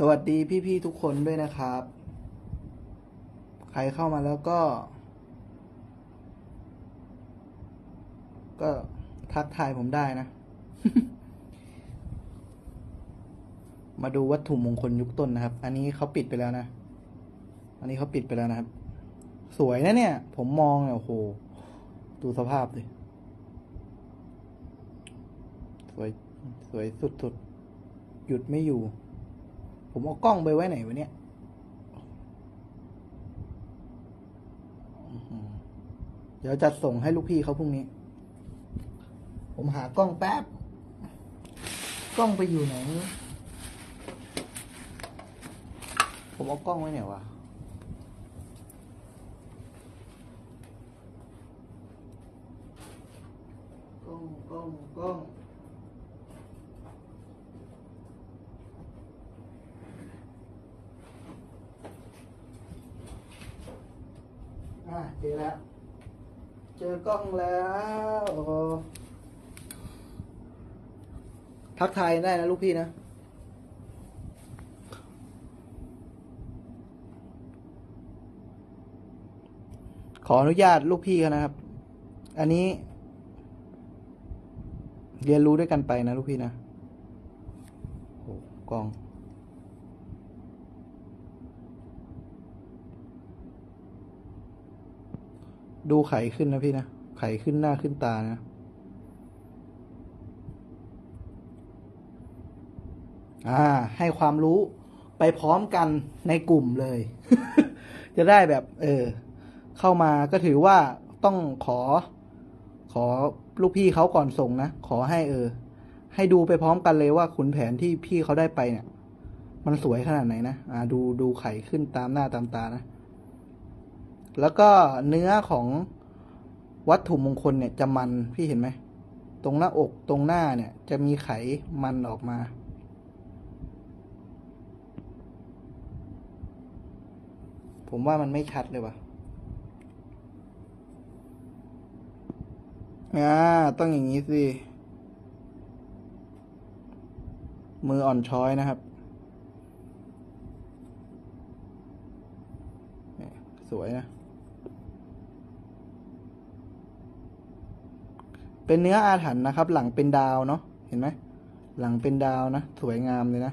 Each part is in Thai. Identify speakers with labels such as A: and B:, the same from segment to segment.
A: สวัสดีพี่ๆทุกคนด้วยนะครับ ใครเข้ามาแล้วก็ ก็ทักทายผมได้นะ มาดูวัตถุมงคลยุคต้นนะครับ อันนี้เขาปิดไปแล้วนะ อันนี้เขาปิดไปแล้วนะครับ สวยนะเนี่ย ผมมองเนี่ยโอ้โห ดูสภาพดิ สวย สวยสุดๆ หยุดไม่อยู่ ผมเอากล้องไปไว้ไหนวะเนี่ยเดี๋ยวจัดส่งให้ลูกพี่เขาพรุ่งนี้ ผมหากล้องแป๊บ กล้องไปอยู่ไหน ผมเอากล้องไว้ไหนวะกล้องกล้องกล้อง อะเจอแล้ว เจอกล้องแล้วทักทายได้นะลูกพี่นะ ขออนุญาตลูกพี่เขานะครับ อันนี้ เรียนรู้ด้วยกันไปนะลูกพี่นะโอ้กล้อง ดูไขขึ้นนะพี่นะ ไขขึ้นหน้าขึ้นตานะ อ่า ให้ความรู้ไปพร้อมกันในกลุ่มเลย จะได้แบบ เออ เข้ามาก็ถือว่าต้องขอ ขอลูกพี่เขาก่อนส่งนะ ขอให้เออ ให้ดูไปพร้อมกันเลยว่าขุนแผนที่พี่เขาได้ไปเนี่ย มันสวยขนาดไหนนะ อ่า ดูดูไข่ขึ้นตามหน้าตามตานะ แล้วก็เนื้อของวัตถุมงคลเนี่ยจะมันพี่เห็นไหม ตรงหน้าอกตรงหน้าเนี่ย จะมีไขมันออกมา ผมว่ามันไม่ชัดเลยว่ะอ่าต้องอย่างนี้สิ มืออ่อนช้อยนะครับ สวยนะ เป็นเนื้ออาถรรพ์นะครับ หลังเป็นดาวเนาะเห็นไหมหลังเป็นดาวนะสวยงามเลยนะ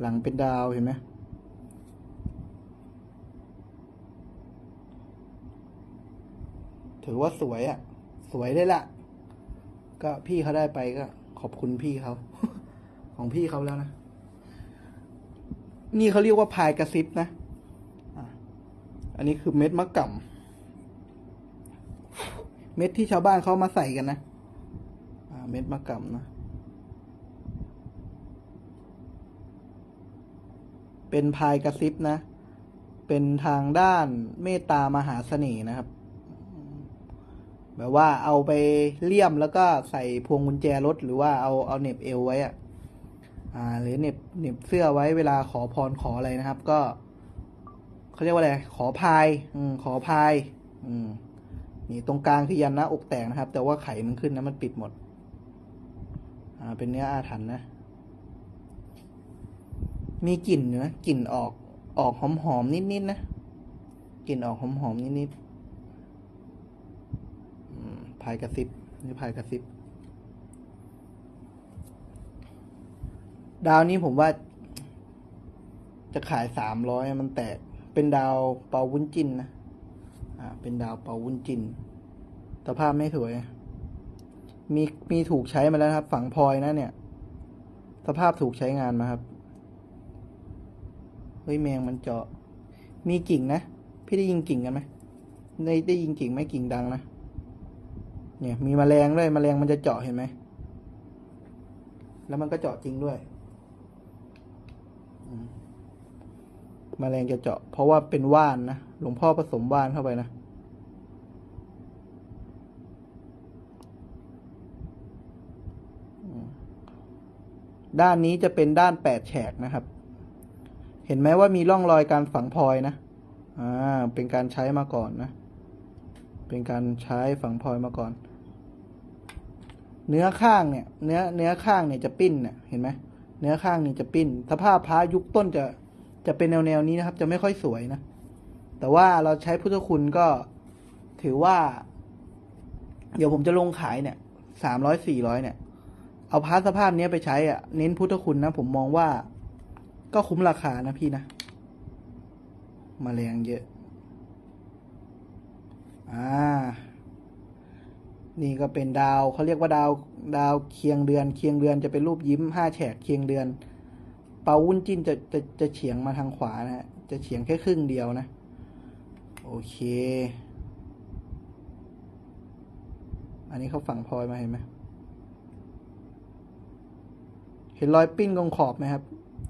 A: หลังเป็นดาวเห็นไหมถือว่าสวยอะ่ะ สวยเลยล่ะก็พี่เขาได้ไปก็ ขอบคุณพี่เขา ของพี่เขาแล้วนะ นี่เขาเรียกว่าพายกระซิบนะ อันนี้คือเม็ดมะกำ เม็ดที่ชาวบ้านเขามาใส่กันนะเม็ดมะกำนะ เป็นพายกระซิบนะ เป็นทางด้านเมตตามหาเสน่ห์นะครับแบบว่าเอาไปเลี่ยมแล้วก็ใส่พวงกุญแจรถหรือว่าเอาเอาเน็บเอวไว้อะอ่า หรือเน็บเน็บเสื้อไว้เวลาขอพรขออะไรนะครับ ก็เขาเรียกว่าอะไรขอพาย อืมขอพาย อืม นี่ตรงกลางคือยันหน้าอกแตกนะครับ แต่ว่าไข่มันขึ้นนะมันปิดหมด อ่า เป็นเนื้ออาถรรพ์นะ มีกลิ่นนะกลิ่นออกออกหอมหอมนิดๆนะกลิ่นออกหอมหอมนิดๆอืมพายกระซิบนี่พายกระซิบ ดาวนี้ผมว่า จะขายสามร้อยมันแตก เป็นดาวเปาวุ้นจินนะ เป็นดาวเปาวุ้นจินสภาพไม่สวย มีมีถูกใช้มาแล้วครับ ฝังพลอยนะเนี่ย สภาพถูกใช้งานมาครับ เฮ้ยแมงมันเจาะ มีกิ่งนะ พี่ได้ยิงกิ่งกันไหมได้ได้ยิงกิ่งไหมกิ่งดังนะ เนี่ย มีแมลงด้วยแมลงมันจะเจาะเห็นไหม แล้วมันก็เจาะจริงด้วยมแมลงจะเจาะ เพราะว่าเป็นว่านนะ หลวงพ่อผสมว่านเข้าไปนะ ด้านนี้จะเป็นด้านแปดแฉกนะครับ เห็นไหมว่ามีร่องรอยการฝังพลอยนะ อ่า เป็นการใช้มาก่อนนะ เป็นการใช้ฝังพลอยมาก่อน เนื้อข้างเนี่ย เนื้อเนื้อข้างเนี่ยจะปิ้นเนี่ย เห็นไหม เนื้อข้างนี่จะปิ้น สภาพพระยุคต้นจะจะเป็นแนวแนวนี้นะครับ จะไม่ค่อยสวยนะ แต่ว่าเราใช้พุทธคุณก็ถือว่า เดี๋ยวผมจะลงขายเนี่ย สามร้อยสี่ร้อยเนี่ย เอาพาร์ทสภาพนี้ไปใช้อะเน้นพุทธคุณนะ ผมมองว่า ก็คุ้มราคานะพี่นะ มาแมลงเยอะ อ่า นี่ก็เป็นดาวเขาเรียกว่าดาว ดาวเคียงเดือน เคียงเดือนจะเป็นรูปยิ้มห้าแฉกเคียงเดือน เปาวุ้นจิ้นจะจะจะเฉียงมาทางขวานะฮะจะเฉียงแค่ครึ่งเดียวนะ โอเค อันนี้เขาฝังพลอยมาเห็นไหม เห็นรอยปิ้นลงขอบไหมครับ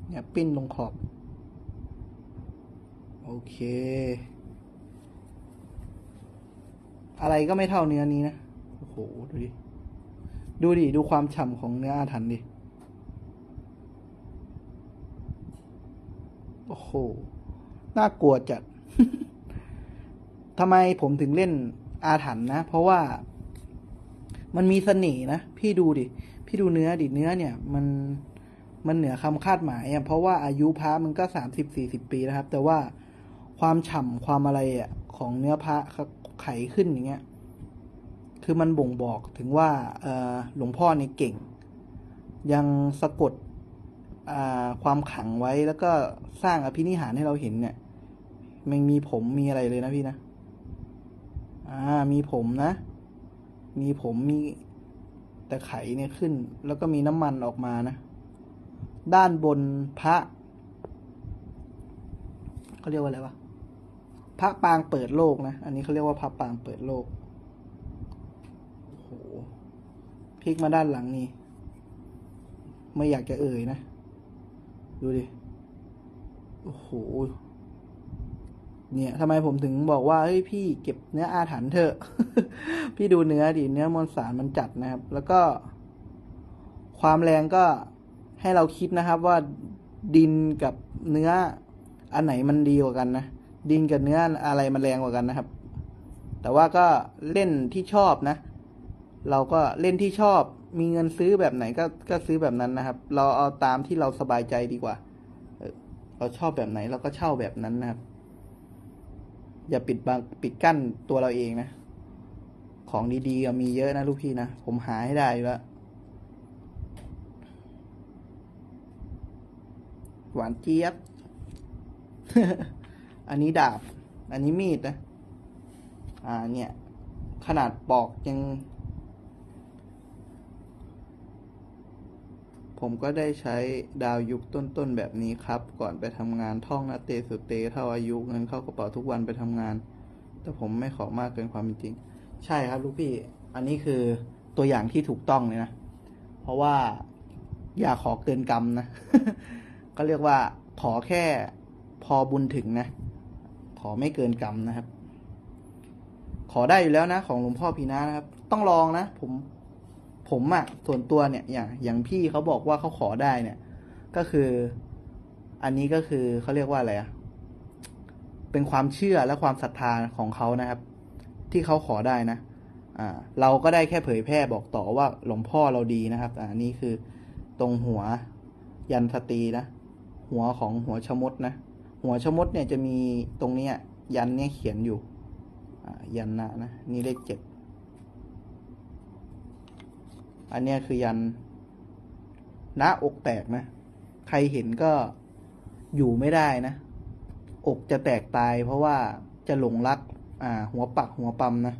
A: เนี่ยปิ้นลงขอบ โอเค อะไรก็ไม่เท่าเนื้อนี้นะ โอ้โห ดูดิ ดูดิ ดูความฉ่ำของเนื้ออาถรรพ์ดิ โอ้โห น่ากลัวจัดทำไมผมถึงเล่นอาถรรพ์นะ เพราะว่า มันมีเสน่ห์นะ พี่ดูดิ พี่ดูเนื้อดิเนื้อเนี่ย มันมันเหนือคำคาดหมายอะเพราะว่าอายุพระมันก็สามสิบสี่สิบปีนะครับ แต่ว่าความฉ่ำความอะไรอะของเนื้อพระไขขึ้นอย่างเงี้ย คือมันบ่งบอกถึงว่าเออหลวงพ่อเนี่ยเก่ง ยังสะกดอ่าความขังไว้แล้วก็สร้างอภินิหารให้เราเห็นเนี่ยมันมีผมมีอะไรเลยนะพี่นะ อ่า มีผมนะ มีผมมีแต่ไขเนี่ยขึ้น แล้วก็มีน้ำมันออกมานะ ด้านบนพระเขาเรียกว่าอะไรวะพระปางเปิดโลกนะ อันนี้เขาเรียกว่าพระปางเปิดโลกโอ้โหพลิกมาด้านหลังนี่ไม่อยากจะเอ่ยนะ ดูดิ โอ้โห เนี่ยทำไมผมถึงบอกว่าเฮ้ยพี่เก็บเนื้ออาถรรพ์เถอะ พี่ดูเนื้อดิเนื้อมวลสารมันจัดนะครับ แล้วก็ ความแรงก็ให้เราคิดนะครับว่าดินกับเนื้ออันไหนมันดีกว่ากันนะดินกับเนื้ออะไรมันแรงกว่ากันนะครับ แต่ว่าก็เล่นที่ชอบนะ เราก็เล่นที่ชอบ มีเงินซื้อแบบไหนก็ก็ซื้อแบบนั้นนะครับ เราเอาตามที่เราสบายใจดีกว่าเออเราชอบแบบไหนเราก็เช่าแบบนั้นนะครับ อย่าปิดบังปิดกั้นตัวเราเองนะ ของดีๆมีเยอะนะลูกพี่นะ ผมหาให้ได้อยู่แล้วหวานเจี๊ยบ อันนี้ดาบ อันนี้มีดนะ อ่าเนี่ย ขนาดปอกยัง ผมก็ได้ใช้ดาวยุคต้นๆแบบนี้ครับ ก่อนไปทำงานท่องนาเตสุเต เท่าอายุเงินเข้ากระเป๋าทุกวันไปทำงาน แต่ผมไม่ขอมากเกินความจริง ใช่ครับลูกพี่ อันนี้คือตัวอย่างที่ถูกต้องเลยนะ เพราะว่าอย่าขอเกินกรรมนะ ก็เรียกว่าขอแค่พอบุญถึงนะ ขอไม่เกินกรรมนะครับ ขอได้อยู่แล้วนะ ของหลวงพ่อพีนานะครับ ต้องลองนะ ผม ผมอะส่วนตัวเนี่ยอย่างอย่างพี่เขาบอกว่าเขาขอได้เนี่ย ก็คือ อันนี้ก็คือเขาเรียกว่าอะไรอะเป็นความเชื่อและความศรัทธาของเขานะครับ ที่เขาขอได้นะอ่า เราก็ได้แค่เผยแพร่บอกต่อว่าหลวงพ่อเราดีนะครับ อ่านี่คือตรงหัวยันสตีนะ หัวของหัวชะมดนะ หัวชะมดเนี่ยจะมีตรงเนี้ยยันเนี่ยเขียนอยู่ อ่า ยันนะนะ นี่เลขเจ็ด อันนี้คือยันหน้าอกแตกนะ ใครเห็นก็อยู่ไม่ได้นะ อกจะแตกตายเพราะว่าจะหลงรัก อ่า หัวปักหัวปั๊มนะ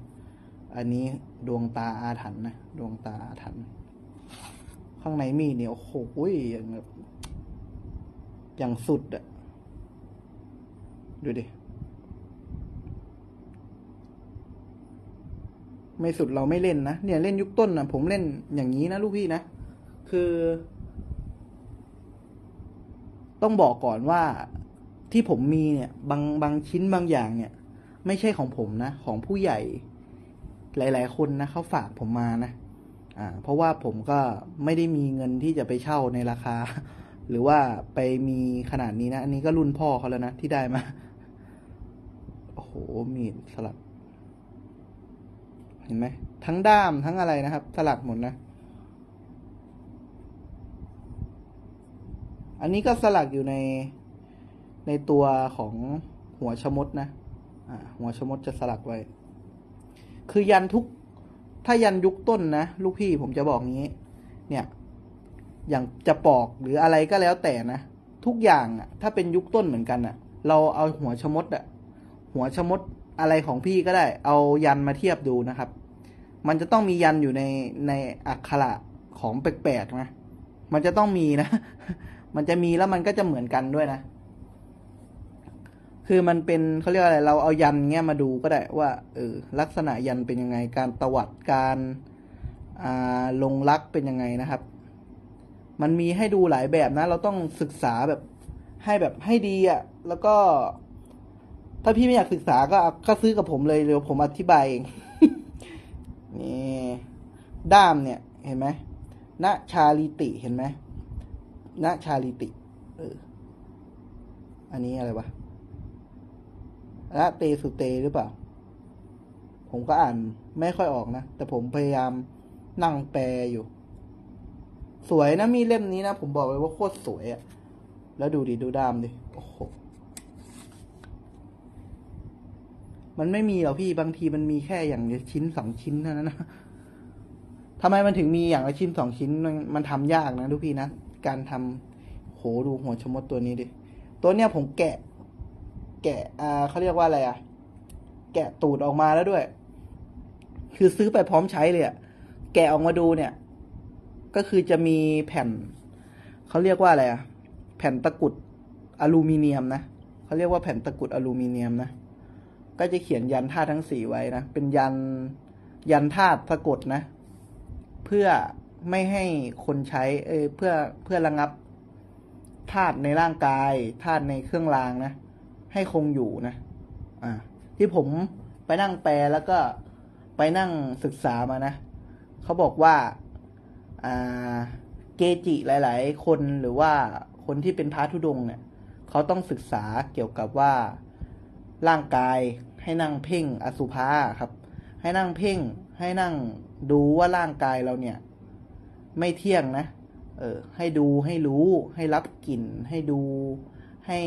A: อันนี้ดวงตาอาถรรพ์นะ ดวงตาอาถรรพ์ข้างในมีเนี่ยโอ้โหอย่างอย่างสุดอะดูดิ ไม่สุดเราไม่เล่นนะ เนี่ยเล่นยุคต้นนะผมเล่นอย่างนี้นะลูกพี่นะ คือ ต้องบอกก่อนว่าที่ผมมีเนี่ย บางบางชิ้นบางอย่างเนี่ย ไม่ใช่ของผมนะ ของผู้ใหญ่ หลาย ๆ คนนะเขาฝากผมมานะ อ่า เพราะว่าผมก็ไม่ได้มีเงินที่จะไปเช่าในราคา หรือว่าไปมีขนาดนี้นะ อันนี้ก็รุ่นพ่อเขาแล้วนะที่ได้มา โอ้โหมีสลัก เห็นไหมทั้งด้ามทั้งอะไรนะครับ สลักหมดนะ อันนี้ก็สลักอยู่ในในตัวของหัวชะมดนะอ่าหัวชะมดจะสลักไว้ คือยันทุก ถ้ายันยุคต้นนะ ลูกพี่ผมจะบอกงี้ เนี่ย อย่างจะปอกหรืออะไรก็แล้วแต่นะ ทุกอย่างอะถ้าเป็นยุคต้นเหมือนกันอะเราเอาหัวชะมดอะหัวชะมด อะไรของพี่ก็ได้ เอายันมาเทียบดูนะครับ มันจะต้องมียันอยู่ในในอักขระของแปลกๆนะมันจะต้องมีนะ มันจะมีแล้วมันก็จะเหมือนกันด้วยนะ คือมันเป็นเขาเรียกว่าอะไร เราเอายันเงี้ยมาดูก็ได้ว่าเออลักษณะยันเป็นยังไง การตวัดการอ่าลงลักษ์เป็นยังไงนะครับ มันมีให้ดูหลายแบบนะ เราต้องศึกษาแบบให้แบบให้ดีอะ่ะ แล้วก็ ถ้าพี่ไม่อยากศึกษาก็ก็ซื้อกับผมเลยเดี๋ยวผมอธิบายเองนี่ด้ามเนี่ย เห็นไหมณชาลิติเห็นไหมณชาลิติ เออ อันนี้อะไรวะละเตสุเตหรือเปล่า ผมก็อ่านไม่ค่อยออกนะ แต่ผมพยายามนั่งแปลอยู่ สวยนะมีเล่มนี้นะ ผมบอกเลยว่าโคตรสวยอะแล้วดูดิ ดูด้ามดิ โอ้โห มันไม่มีหรอกพี่บางทีมันมีแค่อย่างชิ้นสองชิ้นเท่านั้นนะทำไมมันถึงมีอย่างละชิ้นสองชิ้นมันมันทำยากนะทุกพี่นะการทำโหดูหัวชมดตัวนี้ดิตัวเนี้ยผมแกะ แกะอ่าเขาเรียกว่าอะไรอะแกะตูดออกมาแล้วด้วย คือซื้อไปพร้อมใช้เลยอะแกะออกมาดูเนี่ย ก็คือจะมีแผ่นเขาเรียกว่าอะไรอะแผ่นตะกุดอลูมิเนียมนะเขาเรียกว่าแผ่นตะกุดอลูมิเนียมนะ ก็จะเขียนยันธาตุทั้งสี่ไว้นะ เป็นยันยันธาตุสะกดนะ เพื่อไม่ให้คนใช้ เออเพื่อเพื่อระงับธาตุในร่างกายธาตุในเครื่องรางนะ ให้คงอยู่นะ อ่า ที่ผมไปนั่งแปลแล้วก็ไปนั่งศึกษามานะเขาบอกว่า อ่า เกจิหลาย ๆ คนหรือว่าคนที่เป็นพระธุดงเนี่ยเขาต้องศึกษาเกี่ยวกับว่า ร่างกายให้นั่งเพ่งอสุภาครับ ให้นั่งเพ่งให้นั่งดูว่าร่างกายเราเนี่ย ไม่เที่ยงนะ เออ ให้ดูให้รู้ให้รับกลิ่น ให้ดูให้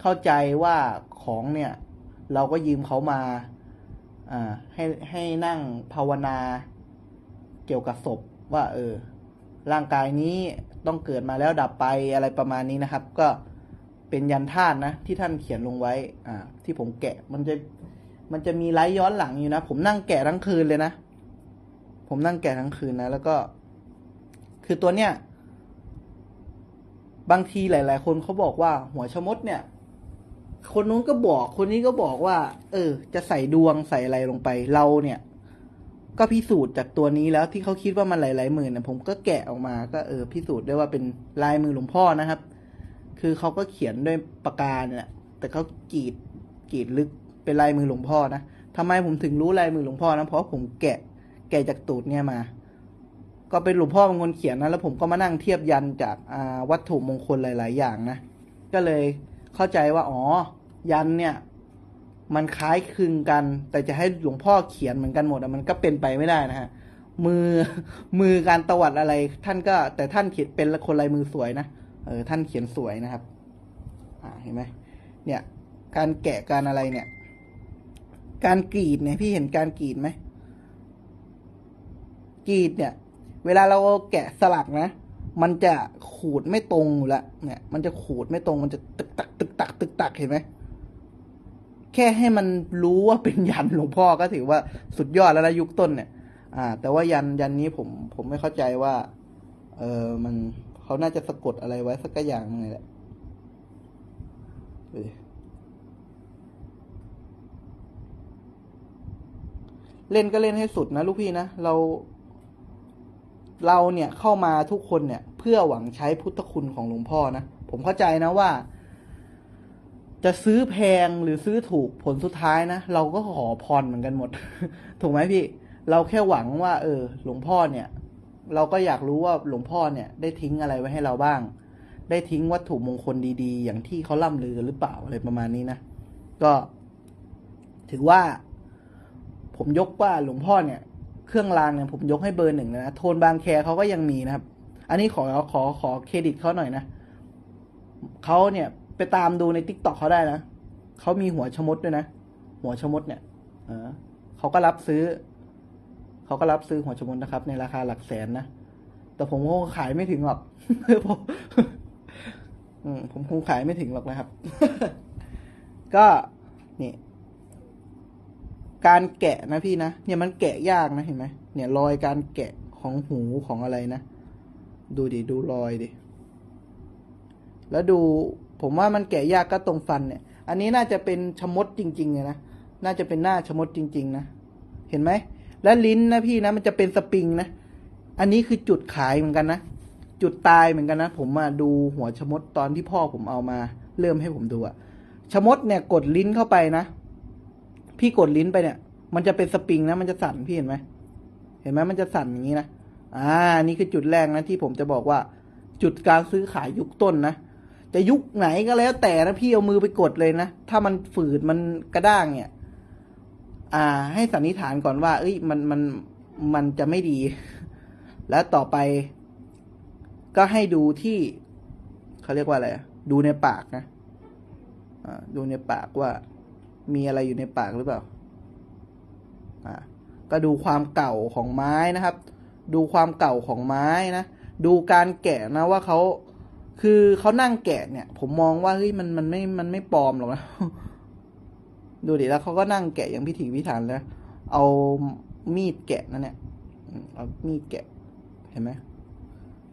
A: เข้าใจว่าของเนี่ย เราก็ยืมเขามา อ่า ให้ให้นั่งภาวนาเกี่ยวกับศพว่า เออ ร่างกายนี้ต้องเกิดมาแล้วดับไปอะไรประมาณนี้นะครับ ก็ เป็นยันธาตุนะ ที่ท่านเขียนลงไว้ อ่า ที่ผมแกะมันจะมันจะมีไลฟ์ย้อนหลังอยู่นะ ผมนั่งแกะทั้งคืนเลยนะ ผมนั่งแกะทั้งคืนนะ แล้วก็ คือตัวเนี้ยบางทีหลาย ๆ คนเขาบอกว่า หัวชะมดเนี่ย คนนู้นก็บอก คนนี้ก็บอกว่า เออ จะใส่ดวงใส่อะไรลงไปเราเนี่ย ก็พิสูจน์จากตัวนี้แล้วที่เขาคิดว่ามันหลายๆหมื่นเนี่ยผมก็แกะออกมาก็เออพิสูจน์ได้ว่าเป็นลายมือหลวงพ่อนะครับ คือเขาก็เขียนด้วยปากกาเนี่ยแหละแต่เขากรีดกรีดลึกเป็นลายมือหลวงพ่อนะทำไมผมถึงรู้ลายมือหลวงพ่อนะเพราะผมแกะแกะจากตูดเนี่ยมา ก็เป็นหลวงพ่อเป็นคนเขียนนะแล้วผมก็มานั่งเทียบยันจากาวัตถุมงคลหลาย ๆ อย่างนะก็เลยเข้าใจว่าอ๋อยันเนี่ย มันคล้ายคลึงกัน แต่จะให้หลวงพ่อเขียนเหมือนกันหมดมันก็เป็นไปไม่ได้นะฮะมือมือการตวัดอะไร ท่านก็แต่ท่านเขียนเป็นคนลายมือสวยนะ เออท่านเขียนสวยนะครับ อ่าเห็นไหมเนี่ย การแกะการอะไรเนี่ย การกรีดเนี่ยพี่เห็นการกรีดไหมกรีดเนี่ย เวลาเราแกะสลักนะมันจะขูดไม่ตรงอยู่ละเนี่ย มันจะขูดไม่ตรงมันจะตึกตักตึกตักตึกตักเห็นไหมแค่ให้มันรู้ว่าเป็นยันหลวงพ่อก็ถือว่าสุดยอดแล้วนะยุคต้นเนี่ย อ่า แต่ว่ายันยันนี้ผมผมไม่เข้าใจว่า เออมัน เขาน่าจะสะกดอะไรไว้สักอย่างหนึงแหละเล่นก็เล่นให้สุดนะลูกพี่นะเรา เราเนี่ยเข้ามาทุกคนเนี่ย เพื่อหวังใช้พุทธคุณของหลวงพ่อนะผมเข้าใจนะว่า จะซื้อแพงหรือซื้อถูกผลสุดท้ายนะเราก็ขอพรเหมือนกันหมด ถูกไหมพี่ เราแค่หวังว่า เออ หลวงพ่อเนี่ย เราก็อยากรู้ว่าหลวงพ่อเนี่ยได้ทิ้งอะไรไว้ให้เราบ้าง ได้ทิ้งวัตถุมงคลดีๆ อย่างที่เขาล่ำลือหรือเปล่าอะไรประมาณนี้นะ ก็ ถือว่า ผมยกว่าหลวงพ่อเนี่ย เครื่องรางเนี่ยผมยกให้เบอร์หนึ่งเลยนะโทนบางแคเขาก็ยังมีนะครับ อันนี้ขอขอขอเครดิตเขาหน่อยนะเขาเนี่ยไปตามดูในทิกตอกเขาได้นะเขามีหัวชะมดด้วยนะ หัวชะมดเนี่ย เออเขาก็รับซื้อ เขาก็รับซื้อหัวชมดนะครับ ในราคาหลักแสนนะ แต่ผมคงขายไม่ถึงหรอกผมผมคงขายไม่ถึงหรอกนะครับ ก็นี่การแกะนะพี่นะ เนี่ยมันแกะยากนะเห็นไหมเนี่ยรอยการแกะของหูของอะไรนะ ดูดิดูรอยดิ แล้วดูผมว่ามันแกะยากก็ตรงฟันเนี่ย อันนี้น่าจะเป็นชมดจริงๆเลยนะ น่าจะเป็นหน้าชมดจริง ๆ นะ เห็นไหม และลิ้นนะพี่นะ มันจะเป็นสปริงนะ อันนี้คือจุดขายเหมือนกันนะ จุดตายเหมือนกันนะ ผมมาดูหัวชมดตอนที่พ่อผมเอามา เริ่มให้ผมดูอะชมดเนี่ยกดลิ้นเข้าไปนะ พี่กดลิ้นไปเนี่ย มันจะเป็นสปริงนะ มันจะสั่นพี่เห็นไหม เห็นไหมมันจะสั่นอย่างนี้นะ อ่า นี่คือจุดแรกนะที่ผมจะบอกว่า จุดการซื้อขายยุคต้นนะจะยุคไหนก็แล้วแต่นะพี่เอามือไปกดเลยนะ ถ้ามันฝืดมันกระด้างเนี่ย อ่า ให้สันนิษฐานก่อนว่า เอ้ย มันมันมันจะไม่ดี แล้วต่อไป ก็ให้ดูที่เขาเรียกว่าอะไรดูในปากนะอ่าดูในปากว่า มีอะไรอยู่ในปากหรือเปล่า อ่า ก็ดูความเก่าของไม้นะครับ ดูความเก่าของไม้นะดูการแกะนะว่าเขาคือเขานั่งแกะเนี่ย ผมมองว่าเฮ้ยมันมันไม่มันไม่ปลอมหรอกนะ ดูดิแล้วเขาก็นั่งแกะอย่างพิถีพิถันแล้ว เอามีดแกะนั่นเนี่ยเอามีดแกะ เห็นไหม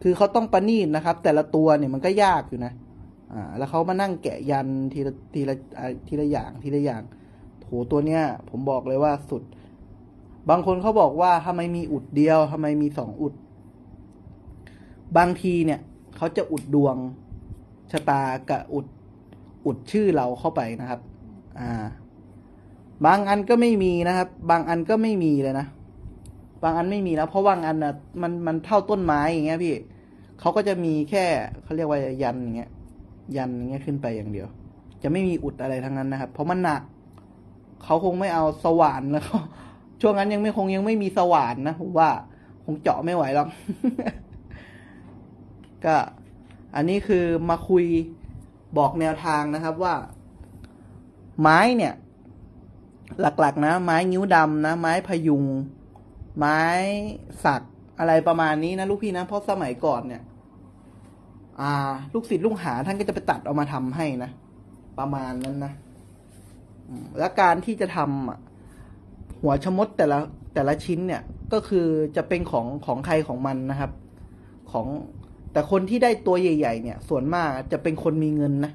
A: คือเขาต้องประณีตนะครับ แต่ละตัวเนี่ยมันก็ยากอยู่นะ อ่า แล้วเขามานั่งแกะยันทีละทีละทีละอย่างทีละอย่างโหตัวเนี้ย ผมบอกเลยว่าสุด บางคนเขาบอกว่าทำไมมีอุดเดียวทำไมมีสองอุด บางทีเนี่ยเขาจะอุดดวงชะตากับอุดอุดชื่อเราเข้าไปนะครับ อ่า บางอันก็ไม่มีนะครับ บางอันก็ไม่มีเลยนะ บางอันไม่มีแล้ว เพราะบางอันน่ะมันมันเท่าต้นไม้อย่างเงี้ยพี่เขาก็จะมีแค่เขาเรียกว่ายันอย่างเงี้ย ยันอย่างเงี้ยขึ้นไปอย่างเดียว จะไม่มีอุดอะไรทั้งนั้นนะครับ เพราะมันหนักเขาคงไม่เอาสว่านแล้วช่วงนั้นยังไม่คงยังไม่มีสว่านนะผมว่า คงเจาะไม่ไหวหรอกก็อันนี้คือมาคุยบอกแนวทางนะครับว่า ไม้เนี่ย หลักๆ นะ ไม้นิ้วดำนะ ไม้พยุง ไม้สักอะไรประมาณนี้นะลูกพี่นะ เพราะสมัยก่อนเนี่ย อ่า ลูกศิษย์ลูกหาท่านก็จะไปตัดเอามาทำให้นะ ประมาณนั้นนะและการที่จะทำหัวชะมดแต่ละแต่ละชิ้นเนี่ย ก็คือจะเป็นของของใครของมันนะครับ ของแต่คนที่ได้ตัวใหญ่ ๆ เนี่ย ส่วนมากจะเป็นคนมีเงินนะ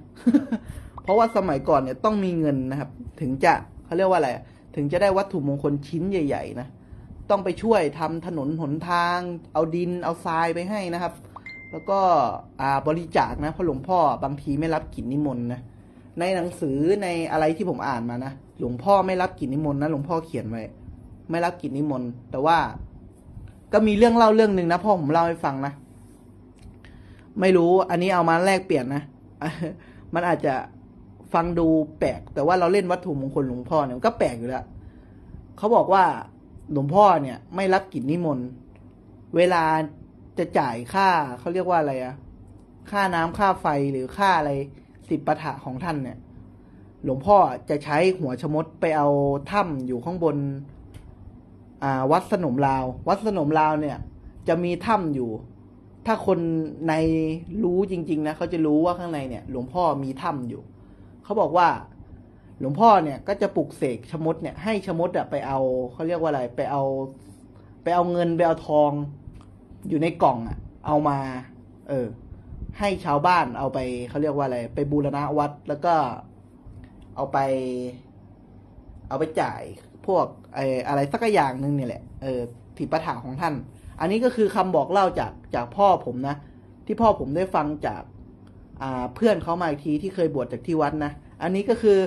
A: เพราะว่าสมัยก่อนเนี่ยต้องมีเงินนะครับ ถึงจะ เขาเรียกว่าอะไร ถึงจะได้วัตถุมงคลชิ้นใหญ่ ๆ นะ ต้องไปช่วยทำถนนหนทาง เอาดินเอาทรายไปให้นะครับ แล้วก็อ่าบริจาคนะเพราะหลวงพ่อบางทีไม่รับกิจนิมนต์นะ ในหนังสือในอะไรที่ผมอ่านมานะ หลวงพ่อไม่รับกิจนิมนต์นะ หลวงพ่อเขียนไว้ ไม่รับกิจนิมนต์ แต่ว่าก็มีเรื่องเล่าเรื่องหนึ่งนะพ่อผมเล่าให้ฟังนะ ไม่รู้ อันนี้เอามาแลกเปลี่ยนนะ มันอาจจะ ฟังดูแปลก แต่ว่าเราเล่นวัตถุมงคลหลวงพ่อเนี่ยก็แปลกอยู่แล้วเขาบอกว่าหลวงพ่อเนี่ย ไม่รับกิจนิมนต์เวลาจะจ่ายค่าเขาเรียกว่าอะไรอะค่าน้ำค่าไฟหรือค่าอะไรสิบปะถะของท่านเนี่ย หลวงพ่อจะใช้หัวชมดไปเอาถ้ำอยู่ข้างบน อ่า วัดสนมลาว วัดสนมลาวเนี่ย จะมีถ้ำอยู่ ถ้าคนในรู้จริง ๆ นะเขาจะรู้ว่าข้างในเนี่ย หลวงพ่อมีถ้ำอยู่ เขาบอกว่า หลวงพ่อเนี่ยก็จะปลุกเสกชมดเนี่ยให้ชมดอะไปเอาเขาเรียกว่าอะไร ไปเอา ไปเอาเงินไปเอาทอง อยู่ในกล่องอะเอามา เออ ให้ชาวบ้านเอาไปเขาเรียกว่าอะไร ไปบูรณะวัดแล้วก็เอาไป เอาไปจ่ายพวกไออะไรสักอย่างหนึ่งเนี่ยแหละเออถิปถาของท่าน อันนี้ก็คือคำบอกเล่าจากจากพ่อผมนะ ที่พ่อผมได้ฟังจาก เพื่อนเขามาอีกทีที่เคยบวชจากที่วัดนะ อันนี้ก็คือ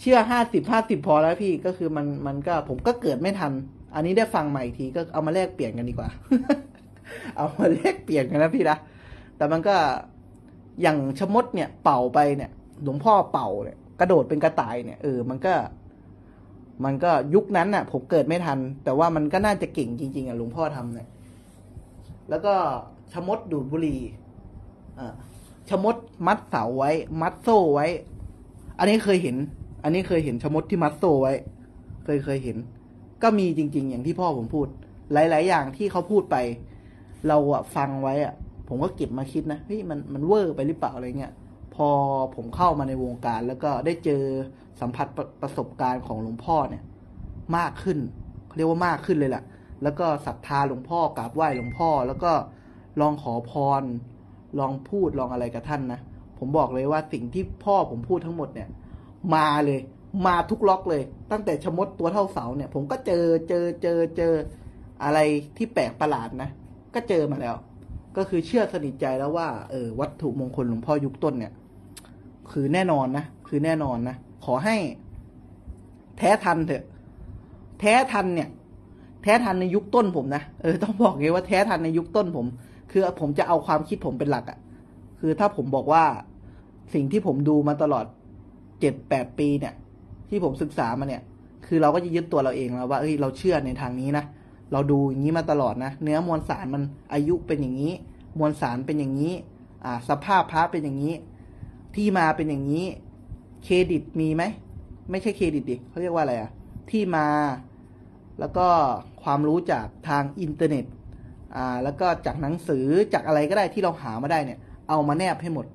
A: เชื่อห้าสิบห้าสิบพอแล้วพี่ก็คือมันมันก็ผมก็เกิดไม่ทัน อันนี้ได้ฟังใหม่อีกทีก็เอามาแลกเปลี่ยนกันดีกว่า เอามาแลกเปลี่ยนกันนะพี่นะแต่มันก็อย่างชะมดเนี่ยเป่าไปเนี่ย หลวงพ่อเป่าเนี่ยกระโดดเป็นกระต่ายเนี่ยเออมันก็มันก็ยุคนั้นน่ะ ผมเกิดไม่ทัน แต่ว่ามันก็น่าจะเก่งจริง ๆอะหลวงพ่อทำเนี่ย แล้วก็ชะมดดูดบุหรี่อ่า ชะมดมัดเสาไว้ มัดโซ่ไว้ อันนี้เคยเห็น อันนี้เคยเห็นชะมดที่มัดโซ่ไว้ เคยเคยเห็น ก็มีจริง ๆ อย่างที่พ่อผมพูด หลาย ๆ อย่างที่เขาพูดไป เราอะฟังไว้อะผมก็เก็บมาคิดนะเฮ้ยมันมันเวอร์ไปหรือเปล่าอะไรเงี้ยพอผมเข้ามาในวงการ แล้วก็ได้เจอสัมผัสประประสบการณ์ของหลวงพ่อเนี่ย มากขึ้นเขาเรียกว่ามากขึ้นเลยแหละแล้วก็ศรัทธาหลวงพ่อกราบไหว้หลวงพ่อ แล้วก็ลองขอพร ลองพูดลองอะไรกับท่านนะ ผมบอกเลยว่าสิ่งที่พ่อผมพูดทั้งหมดเนี่ย มาเลย มาทุกล็อกเลย ตั้งแต่ชมดตัวเท่าเสาเนี่ย ผมก็เจอเจอเจอเจออะไรที่แปลกประหลาดนะ ก็เจอมาแล้ว ก็คือเชื่อสนิทใจแล้วว่าเออวัตถุมงคลหลวงพ่อยุคต้นเนี่ย คือแน่นอนนะ คือแน่นอนนะ ขอให้ แท้ทันเถอะ แท้ทันเนี่ย แท้ทันในยุคต้นผมนะ เออต้องบอกเลยว่าแท้ทันในยุคต้นผม คือผมจะเอาความคิดผมเป็นหลักอะ่ะ คือถ้าผมบอกว่าสิ่งที่ผมดูมาตลอดเจ็ดแปดปีเนี่ย ที่ผมศึกษามาเนี่ย คือเราก็จะยึดตัวเราเองแล้วว่าเอ้ยเราเชื่อในทางนี้นะเราดูอย่างนี้มาตลอดนะเนื้อมวลสารมันอายุเป็นอย่างนี้ มวลสารเป็นอย่างนี้ อ่า สภาพพระเป็นอย่างนี้ ที่มาเป็นอย่างนี้ เครดิตมีไหมไม่ใช่เครดิตดิเขาเรียกว่าอะไรอะที่มา แล้วก็ความรู้จากทางอินเทอร์เน็ต อ่าแล้วก็จากหนังสือจากอะไรก็ได้ที่เราหามาได้เนี่ย เอามาแนบให้หมด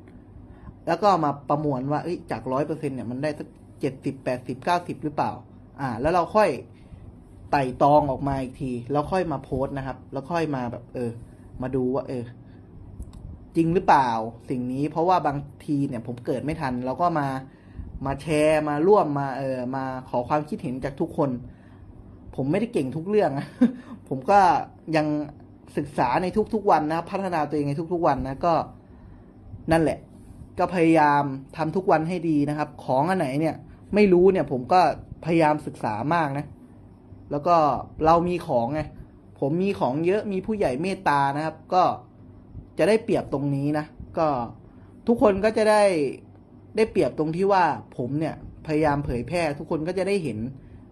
A: แล้วก็มาประมวลว่าเอ้จากร้อยเปอร์เซ็นเนี่ยมันได้สักเจ็ดสิบแปดสิบเก้าสิบหรือเปล่า อ่า แล้วเราค่อยไต่ตองออกมาอีกที แล้วค่อยมาโพสต์นะครับ แล้วค่อยมาแบบ เออ มาดูว่า เออ จริงหรือเปล่า สิ่งนี้เพราะว่าบางทีเนี่ย ผมเกิดไม่ทันเราก็มามาแชร์มาร่วมมาเออมาขอความคิดเห็นจากทุกคน ผมไม่ได้เก่งทุกเรื่องผมก็ยัง ศึกษาในทุกๆวันนะพัฒนาตัวเองในทุกๆวันนะก็นั่นแหละ ก็พยายามทำทุกวันให้ดีนะครับ ของอันไหนเนี่ย ไม่รู้เนี่ย ผมก็พยายามศึกษามากนะ แล้วก็เรามีของไงผมมีของเยอะมีผู้ใหญ่เมตตานะครับ ก็จะได้เปรียบตรงนี้นะก็ทุกคนก็จะได้ได้เปรียบตรงที่ว่าผมเนี่ยพยายามเผยแพร่ ทุกคนก็จะได้เห็น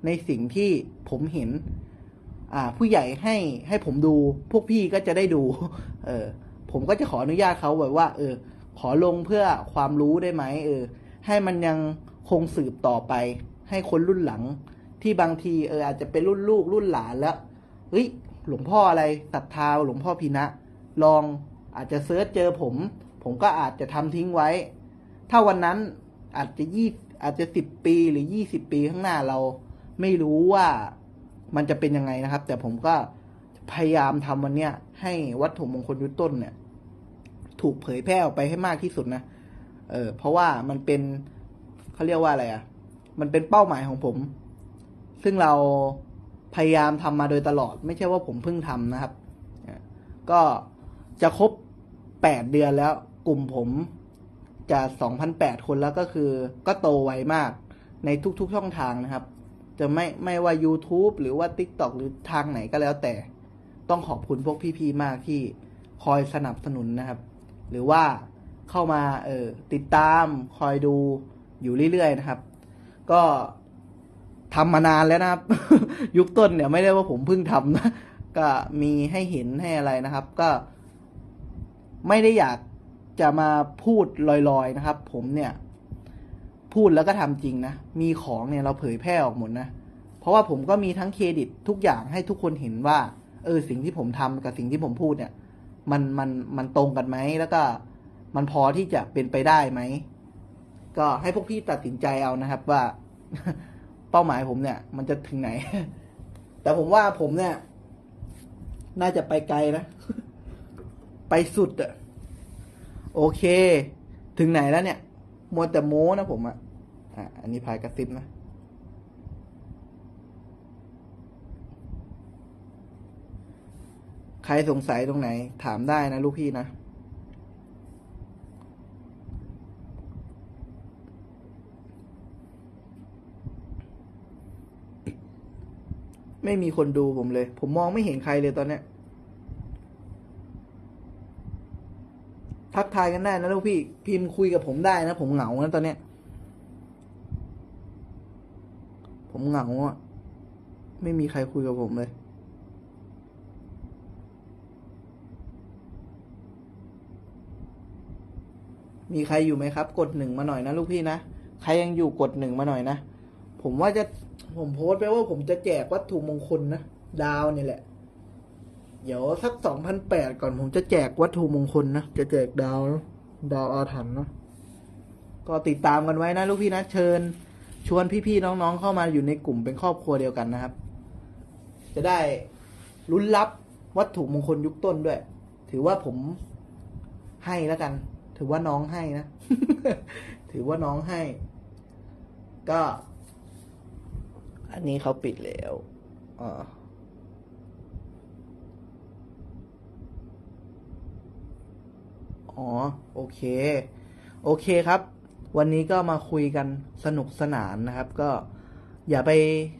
A: ในสิ่งที่ผมเห็น อ่า ผู้ใหญ่ให้ให้ผมดู พวกพี่ก็จะได้ดู เออ ผมก็จะขออนุญาตเขาแบบว่า เออ ขอลงเพื่อความรู้ได้ไหมเออ ให้มันยังคงสืบต่อไป ให้คนรุ่นหลัง ที่บางทีเอออาจจะเป็นรุ่นลูกรุ่นหลานแล้วเฮ้ย หลวงพ่ออะไรศรัทธาหลวงพ่อพีนะลองอาจจะเซิร์ชเจอผม ผมก็อาจจะทำทิ้งไว้ ถ้าวันนั้นอาจจะยี่อาจจะสิบปีหรือยี่สิบปีข้างหน้าเรา ไม่รู้ว่า มันจะเป็นยังไงนะครับ แต่ผมก็พยายามทำวันเนี้ยให้วัตถุมงคลยุคต้นเนี่ย ถูกเผยแพร่ออกไปให้มากที่สุดนะเออเพราะว่ามันเป็นเขาเรียกว่าอะไรอะ่ะ มันเป็นเป้าหมายของผม ซึ่งเราพยายามทำมาโดยตลอด ไม่ใช่ว่าผมเพิ่งทำนะครับ ก็จะครบแปดเดือนแล้ว กลุ่มผมจะสองพันแปดคนแล้วก็คือ ก็โตไวมากในทุกๆช่องทางนะครับ จะไม่ไม่ว่า YouTube หรือว่า TikTok หรือทางไหนก็แล้วแต่ ต้องขอบคุณพวกพี่ๆมากที่คอยสนับสนุนนะครับ หรือว่าเข้ามาเออติดตามคอยดูอยู่เรื่อยๆนะครับ ก็ทำมานานแล้วนะครับ ยุคต้นเนี่ยไม่ได้ว่าผมเพิ่งทำนะก็มีให้เห็นให้อะไรนะครับ ก็ไม่ได้อยากจะมาพูดลอยๆนะครับ ผมเนี่ย พูดแล้วก็ทำจริงนะ มีของเนี่ยเราเผยแพร่ออกหมดนะ เพราะว่าผมก็มีทั้งเครดิตทุกอย่างให้ทุกคนเห็นว่า เออสิ่งที่ผมทำกับสิ่งที่ผมพูดเนี่ย มันมันมันตรงกันไหมแล้วก็มันพอที่จะเป็นไปได้ไหม ก็ให้พวกพี่ตัดสินใจเอานะครับว่า เป้าหมายผมเนี่ย มันจะถึงไหน แต่ผมว่าผมเนี่ย น่าจะไปไกลนะ ไปสุดอะโอเค ถึงไหนแล้วเนี่ยมัวแต่โม้นะผมอะ อะอันนี้พายกระซิบนะใครสงสัยตรงไหน ถามได้นะ ลูกพี่นะ ไม่มีคนดูผมเลย ผมมองไม่เห็นใครเลยตอนเนี้ยทักทายกันได้นะลูกพี่ พิมพ์คุยกับผมได้นะ ผมเหงานะตอนเนี้ย ผม เหงาอะ ไม่มีใครคุยกับผมเลย มีใครอยู่ไหมครับ กดหนึ่งมาหน่อยนะลูกพี่นะ ใครยังอยู่กดหนึ่งมาหน่อยนะ ผมว่าจะ ผมโพสต์ไปว่าผมจะแจกวัตถุมงคลนะ ดาวนี่แหละ เดี๋ยวสักสองพันแปดก่อนผมจะแจกวัตถุมงคลนะ จะแจกดาวนะดาวอาถรรพ์นะ ก็ติดตามกันไว้นะลูกพี่นะ เชิญ ชวนพี่ๆน้องๆเข้ามาอยู่ในกลุ่มเป็นครอบครัวเดียวกันนะครับ จะได้ลุ้นรับวัตถุมงคลยุคต้นด้วย ถือว่าผมให้แล้วกัน ถือว่าน้องให้นะ ถือว่าน้องให้ ก็ อันนี้เขาปิดแล้วอ่าอ๋อ โอเค โอเคครับ วันนี้ก็มาคุยกันสนุกสนานนะครับ ก็อย่าไป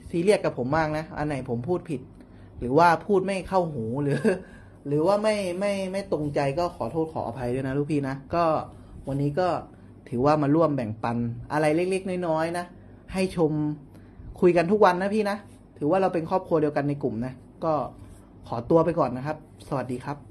A: ซีเรียสกับผมมากนะ อันไหนผมพูดผิด หรือว่าพูดไม่เข้าหูหรือ หรือว่าไม่ไม่ไม่ตรงใจก็ขอโทษขออภัยด้วยนะลูกพี่นะ ก็วันนี้ก็ถือว่ามาร่วมแบ่งปันอะไรเล็กๆ น้อยๆนะ ให้ชมคุยกันทุกวันนะพี่นะ ถือว่าเราเป็นครอบครัวเดียวกันในกลุ่มนะ ก็ขอตัวไปก่อนนะครับ สวัสดีครับ